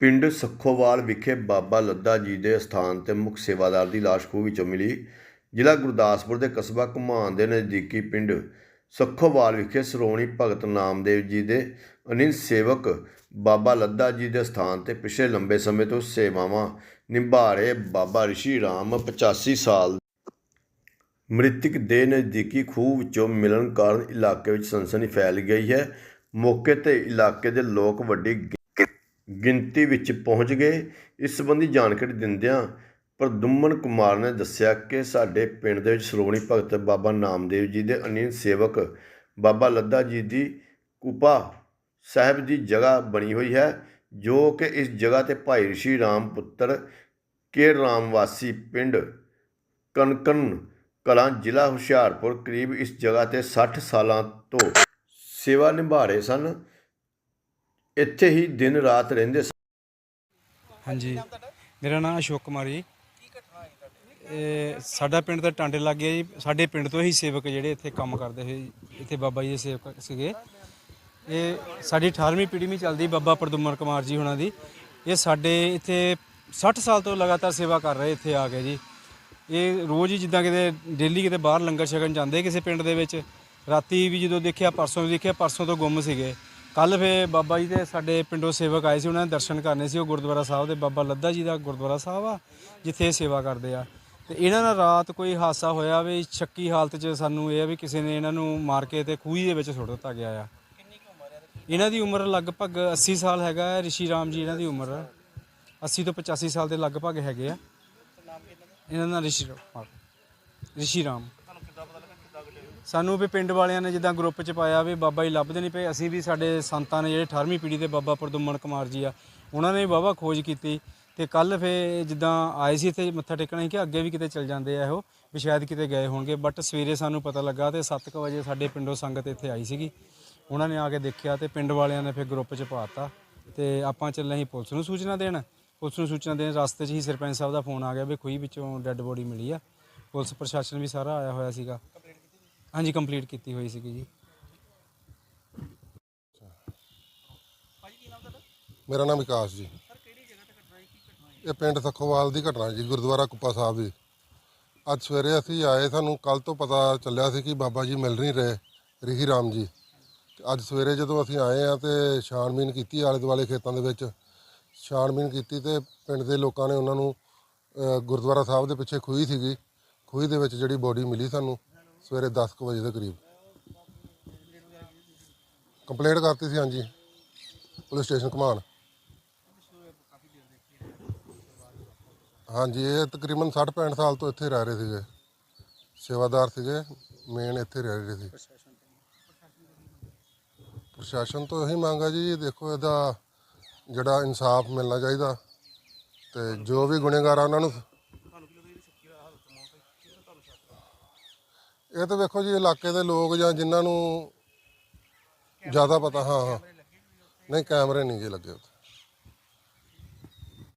ਪਿੰਡ ਸੱਖੋਵਾਲ ਵਿਖੇ ਬਾਬਾ ਲੱਦਾ ਜੀ ਦੇ ਅਸਥਾਨ ਤੇ ਮੁੱਖ ਸੇਵਾਦਾਰ ਦੀ ਲਾਸ਼ ਖੂਹ ਵਿੱਚੋਂ ਮਿਲੀ। ਜ਼ਿਲ੍ਹਾ ਗੁਰਦਾਸਪੁਰ ਦੇ ਕਸਬਾ ਘੁਮਾਣ ਦੇ ਨਜ਼ਦੀਕੀ ਪਿੰਡ ਸੱਖੋਵਾਲ ਵਿਖੇ ਸ਼੍ਰੋਮਣੀ ਭਗਤ ਨਾਮਦੇਵ ਜੀ ਦੇ ਅਨਿਲ ਸੇਵਕ ਬਾਬਾ ਲੱਦਾ ਜੀ ਦੇ ਸਥਾਨ ਤੇ ਪਿਛਲੇ ਲੰਬੇ ਸਮੇਂ ਤੋਂ ਸੇਵਾਵਾਂ ਨਿਭਾ ਰਹੇ ਬਾਬਾ ਰਿਸ਼ੀ ਰਾਮ 85 ਸਾਲ ਮ੍ਰਿਤਕ ਦੇ ਨਜ਼ਦੀਕੀ ਖੂਹ ਵਿੱਚੋਂ ਮਿਲਣ ਕਾਰਨ ਇਲਾਕੇ ਵਿੱਚ ਸਨਸਨੀ ਫੈਲ ਗਈ ਹੈ। ਮੌਕੇ ਤੇ ਇਲਾਕੇ ਦੇ ਲੋਕ ਵੱਡੀ ਗਿਣਤੀ ਵਿੱਚ ਪਹੁੰਚ ਗਏ। ਇਸ ਸੰਬੰਧੀ ਜਾਣਕਾਰੀ ਦਿੰਦਿਆਂ ਪ੍ਰਦੁਮਨ ਕੁਮਾਰ ਨੇ ਦੱਸਿਆ ਕਿ ਸਾਡੇ ਪਿੰਡ ਦੇ ਵਿੱਚ ਸ਼੍ਰੋਮਣੀ ਭਗਤ ਬਾਬਾ ਨਾਮਦੇਵ ਜੀ ਦੇ ਅਨਿਲ ਸੇਵਕ ਬਾਬਾ ਲੱਦਾ ਜੀ ਦੀ ਕੁਪਾ ਸਾਹਿਬ ਦੀ ਜਗ੍ਹਾ ਬਣੀ ਹੋਈ ਹੈ, ਜੋ ਕਿ ਇਸ ਜਗ੍ਹਾ ਤੇ ਭਾਈ ਰਿਸ਼ੀ ਰਾਮ ਪੁੱਤਰ ਕੇ ਰਾਮ ਵਾਸੀ ਪਿੰਡ ਕਨਕਨ ਕਲਾਂ, ਜ਼ਿਲ੍ਹਾ ਹੁਸ਼ਿਆਰਪੁਰ ਕਰੀਬ ਇਸ ਜਗ੍ਹਾ ਤੇ 60 ਸਾਲਾਂ ਤੋਂ ਸੇਵਾ ਨਿਭਾ ਰਹੇ ਸਨ। ਇੱਥੇ ਹੀ ਦਿਨ ਰਾਤ ਰਹਿੰਦੇ ਸਨ ਹਾਂਜੀ। ਮੇਰਾ ਨਾਮ ਅਸ਼ੋਕ ਕੁਮਾਰ ਜੀ। ਇਹ ਸਾਡਾ ਪਿੰਡ ਦਾ ਟਾਂਡੇ ਲੱਗ ਗਿਆ ਜੀ। ਸਾਡੇ ਪਿੰਡ ਤੋਂ ਹੀ ਸੇਵਕ ਜਿਹੜੇ ਇੱਥੇ ਕੰਮ ਕਰਦੇ ਸੀ ਇੱਥੇ ਬਾਬਾ ਜੀ ਦੇ ਸੇਵਕ ਸੀਗੇ। ਇਹ ਸਾਡੀ 18ਵੀਂ ਪੀੜ੍ਹੀ ਵੀ ਚੱਲਦੀ ਬਾਬਾ ਪ੍ਰਦੁਮਨ ਕੁਮਾਰ ਜੀ ਹੁਣਾਂ ਦੀ। ਇਹ ਸਾਡੇ ਇੱਥੇ 60 ਸਾਲ ਤੋਂ ਲਗਾਤਾਰ ਸੇਵਾ ਕਰ ਰਹੇ ਇੱਥੇ ਆ ਕੇ ਜੀ। ਇਹ ਰੋਜ਼ ਹੀ ਜਿੱਦਾਂ ਕਿਤੇ ਡੇਲੀ ਕਿਤੇ ਬਾਹਰ ਲੰਗਰ ਛਕਣ ਜਾਂਦੇ ਕਿਸੇ ਪਿੰਡ ਦੇ ਵਿੱਚ। ਰਾਤੀ ਵੀ ਜਦੋਂ ਦੇਖਿਆ, ਪਰਸੋਂ ਵੀ ਦੇਖਿਆ, ਪਰਸੋਂ ਤੋਂ ਗੁੰਮ ਸੀਗੇ। ਕੱਲ ਫੇ ਬਾਬਾ ਜੀ ਦੇ ਸਾਡੇ ਪਿੰਡੋਂ ਸੇਵਕ ਆਏ ਸੀ, ਉਹਨਾਂ ਨੇ ਦਰਸ਼ਨ ਕਰਨੇ ਸੀ, ਉਹ ਗੁਰਦੁਆਰਾ ਸਾਹਿਬ ਦੇ ਬਾਬਾ ਲੱਦਾ ਜੀ ਦਾ ਗੁਰਦੁਆਰਾ ਸਾਹਿਬ ਆ, ਜਿੱਥੇ ਸੇਵਾ ਕਰਦੇ ਆ। ਤੇ ਇਹਨਾਂ ਨਾਲ ਰਾਤ ਕੋਈ ਹਾਦਸਾ ਹੋਇਆ ਵੀ ਸ਼ੱਕੀ ਹਾਲਤ 'ਚ ਸਾਨੂੰ ਇਹ ਆ ਵੀ ਕਿਸੇ ਨੇ ਇਹਨਾਂ ਨੂੰ ਮਾਰ ਕੇ ਤੇ ਖੂਹੀ ਦੇ ਵਿੱਚ ਸੁੱਟ ਦਿੱਤਾ ਗਿਆ ਆ। ਇਹਨਾਂ ਦੀ ਉਮਰ ਲਗਭਗ 80 ਸਾਲ ਹੈਗਾ ਹੈ ਰਿਸ਼ੀ ਰਾਮ ਜੀ ਇਹਨਾਂ ਦੀ ਉਮਰ। 80 ਤੋਂ 85 ਸਾਲ ਦੇ ਲਗਭਗ ਹੈਗੇ ਆ। ਇਹਨਾਂ ਦਾ ਰਿਸ਼ੀ ਰਾਮ ਰਿਸ਼ੀ ਰਾਮ। ਸਾਨੂੰ ਵੀ ਪਿੰਡ ਵਾਲਿਆਂ ਨੇ ਜਿੱਦਾਂ ਗਰੁੱਪ 'ਚ ਪਾਇਆ ਵੀ ਬਾਬਾ ਜੀ ਲੱਭਦੇ ਨਹੀਂ ਪਏ, ਅਸੀਂ ਵੀ ਸਾਡੇ ਸੰਤਾਂ ਨੇ ਜਿਹੜੇ 18ਵੀਂ ਪੀੜ੍ਹੀ ਦੇ ਬਾਬਾ ਪ੍ਰਦੁਮਨ ਕੁਮਾਰ ਜੀ ਆ, ਉਹਨਾਂ ਨੇ ਵੀ ਵਾਹਵਾ ਖੋਜ ਕੀਤੀ ਤੇ ਕੱਲ ਫੇ ਜਿੱਦਾਂ ਆਏ ਸੀ ਇੱਥੇ ਮੱਥਾ ਟੇਕਣਾ ਸੀ ਕਿ ਅੱਗੇ ਵੀ ਕਿਤੇ ਚੱਲ ਜਾਂਦੇ ਆ ਇਹੋ, ਵੀ ਸ਼ਾਇਦ ਕਿਤੇ ਗਏ ਹੋਣਗੇ ਬਟ ਸਵੇਰੇ ਸਾਨੂੰ ਪਤਾ ਲੱਗਾ ਤੇ 7:00 ਵਜੇ ਸਾਡੇ ਪਿੰਡੋਂ ਸੰਗਤ ਇੱਥੇ ਆਈ ਸੀਗੀ। ਉਹਨਾਂ ਨੇ ਆ ਕੇ ਦੇਖਿਆ ਤੇ ਪਿੰਡ ਵਾਲਿਆਂ ਨੇ ਫਿਰ ਗਰੁੱਪ 'ਚ ਪਾਤਾ ਤੇ ਆਪਾਂ ਚੱਲੇ ਸੀ ਪੁਲਿਸ ਨੂੰ ਸੂਚਨਾ ਦੇਣ। ਪੁਲਿਸ ਨੂੰ ਸੂਚਨਾ ਦੇਣ ਰਸਤੇ 'ਚ ਹੀ ਸਰਪੰਚ ਸਾਹਿਬ ਦਾ ਫੋਨ ਆ ਗਿਆ ਵੀ ਖੂਹੀ ਵਿੱਚੋਂ ਡੈੱਡ ਬੋਡੀ ਮਿਲੀ ਆ। ਪੁਲਿਸ ਪ੍ਰਸ਼ਾਸਨ ਵੀ ਸਾਰਾ ਆਇਆ ਹੋਇਆ ਸੀਗਾ। ਹਾਂਜੀ ਕੰਪਲੀਟ ਕੀਤੀ ਹੋਈ ਸੀਗੀ ਜੀ। ਮੇਰਾ ਨਾਮ ਵਿਕਾਸ ਜੀ। ਇਹ ਪਿੰਡ ਸੱਖੋਵਾਲ ਦੀ ਘਟਨਾ ਜੀ, ਗੁਰਦੁਆਰਾ ਕੁੱਪਾ ਸਾਹਿਬ ਦੀ ਅੱਜ ਸਵੇਰੇ ਅਸੀਂ ਆਏ, ਸਾਨੂੰ ਕੱਲ ਤੋਂ ਪਤਾ ਚੱਲਿਆ ਸੀ ਕਿ ਬਾਬਾ ਜੀ ਮਿਲ ਨਹੀਂ ਰਹੇ, ਰਿਹੀ ਰਾਮ ਜੀ। ਤੇ ਅੱਜ ਸਵੇਰੇ ਜਦੋਂ ਅਸੀਂ ਆਏ ਆ ਤੇ ਛਾਣਬੀਨ ਕੀਤੀ ਆਲੇ ਦੁਆਲੇ ਖੇਤਾਂ ਦੇ ਵਿੱਚ। ਛਾਣਬੀਨ ਕੀਤੀ ਤੇ ਪਿੰਡ ਦੇ ਲੋਕਾਂ ਨੇ ਉਹਨਾਂ ਨੂੰ ਗੁਰਦੁਆਰਾ ਸਾਹਿਬ ਦੇ ਪਿੱਛੇ ਖੂਹੀ ਸੀਗੀ। ਖੂਹੀ ਦੇ ਵਿੱਚ ਜਿਹੜੀ ਬੋਡੀ ਮਿਲੀ ਸਾਨੂੰ। ਸਵੇਰੇ 10 ਕੁ ਵਜੇ ਦੇ ਕਰੀਬ। ਕੰਪਲੇਂਟ ਕਰਤੀ ਸੀ, ਹਾਂਜੀ। Police station Ghaman. ਹਾਂਜੀ, ਇਹ ਤਕਰੀਬਨ 60 65 ਸਾਲ ਤੋਂ ਇੱਥੇ ਰਹਿ ਰਹੇ ਸੀਗੇ। ਸੇਵਾਦਾਰ ਸੀਗੇ ਮੇਨ ਇੱਥੇ ਰਹਿ ਰਹੇ ਸੀ। ਪ੍ਰਸ਼ਾਸਨ ਤੋਂ ਇਹੀ ਮੰਗ ਹੈ ਜੀ, ਦੇਖੋ ਇਹਦਾ ਜਿਹੜਾ ਇਨਸਾਫ ਮਿਲਣਾ ਚਾਹੀਦਾ ਤੇ ਜੋ ਵੀ ਗੁਨੇਗਾਰ ਆ ਉਹਨਾਂ ਨੂੰ ਇਹ ਤਾਂ ਵੇਖੋ ਜੀ, ਇਲਾਕੇ ਦੇ ਲੋਕ ਜਾਂ ਜਿਨ੍ਹਾਂ ਨੂੰ ਜ਼ਿਆਦਾ ਪਤਾ, ਹਾਂ ਹਾਂ। ਨਹੀਂ, ਕੈਮਰੇ ਨਹੀਂ ਜੀ ਲੱਗੇ ਉੱਥੇ।